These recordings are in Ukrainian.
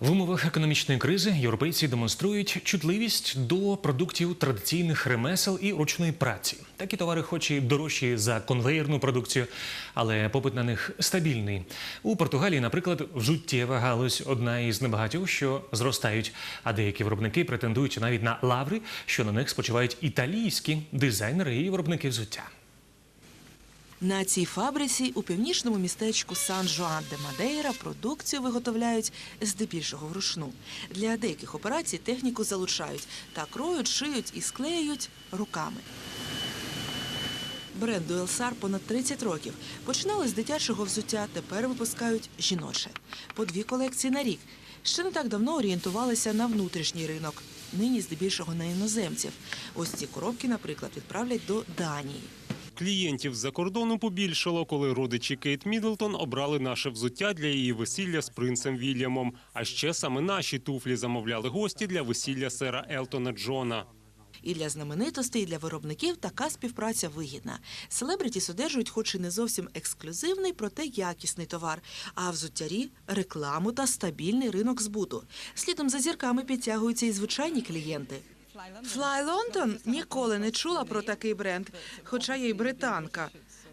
В умовах економічної кризи європейці демонструють чутливість до продуктів традиційних ремесел і ручної праці. Такі товари, хоч і дорожчі за конвеєрну продукцію, але попит на них стабільний. У Португалії, наприклад, взуттєва галузь одна із небагатьох, що зростають. А деякі виробники претендують навіть на лаври, що на них спочивають італійські дизайнери і виробники взуття. На цій фабриці у північному містечку сан жоан де Мадейра продукцію виготовляють здебільшого вручну. Для деяких операцій техніку залучають та кроють, шиють і склеюють руками. Бренду Елсар понад 30 років. Починали з дитячого взуття, тепер випускають жіноче. По дві колекції на рік. Ще не так давно орієнтувалися на внутрішній ринок. Нині здебільшого на іноземців. Ось ці коробки, наприклад, відправлять до Данії. Клієнтів з-за кордону побільшало, коли родичі Кейт Міддлтон обрали наше взуття для її весілля з принцем Вільямом. А ще саме наші туфлі замовляли гості для весілля сера Елтона Джона. І для знаменитостей, і для виробників така співпраця вигідна. Селебритіс одержують, хоч і не зовсім ексклюзивний, проте якісний товар. А взуттярі рекламу та стабільний ринок збуту. Слідом за зірками підтягуються і звичайні клієнти. Fly London ніколи не чула про такий бренд, хоча я й британка.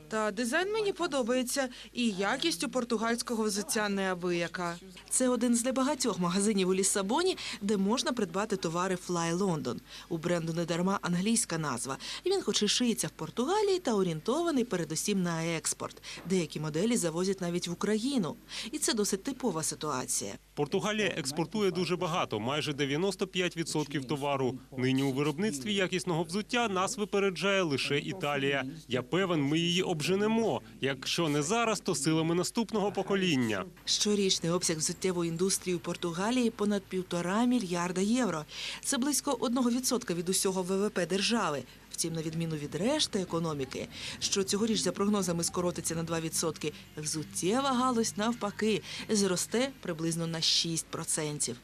Та дизайн мені подобається, і якість у португальського взуття неабияка. Це один з небагатьох магазинів у Лісабоні, де можна придбати товари Fly London. У бренду недарма англійська назва. Він, хоч і шиється в Португалії, та орієнтований передусім на експорт. Деякі моделі завозять навіть в Україну, і це досить типова ситуація. Португалія експортує дуже багато, майже 95% товару. Нині у виробництві якісного взуття нас випереджає лише Італія. Я певен, ми її обженемо. Якщо не зараз, то силами наступного покоління. Щорічний обсяг взуттєвої індустрії у Португалії понад півтора мільярда євро. Це близько 1% від усього ВВП держави. Втім, на відміну від решти економіки, що цьогоріч за прогнозами скоротиться на 2%, взуттєва галузь навпаки зросте приблизно на 6%.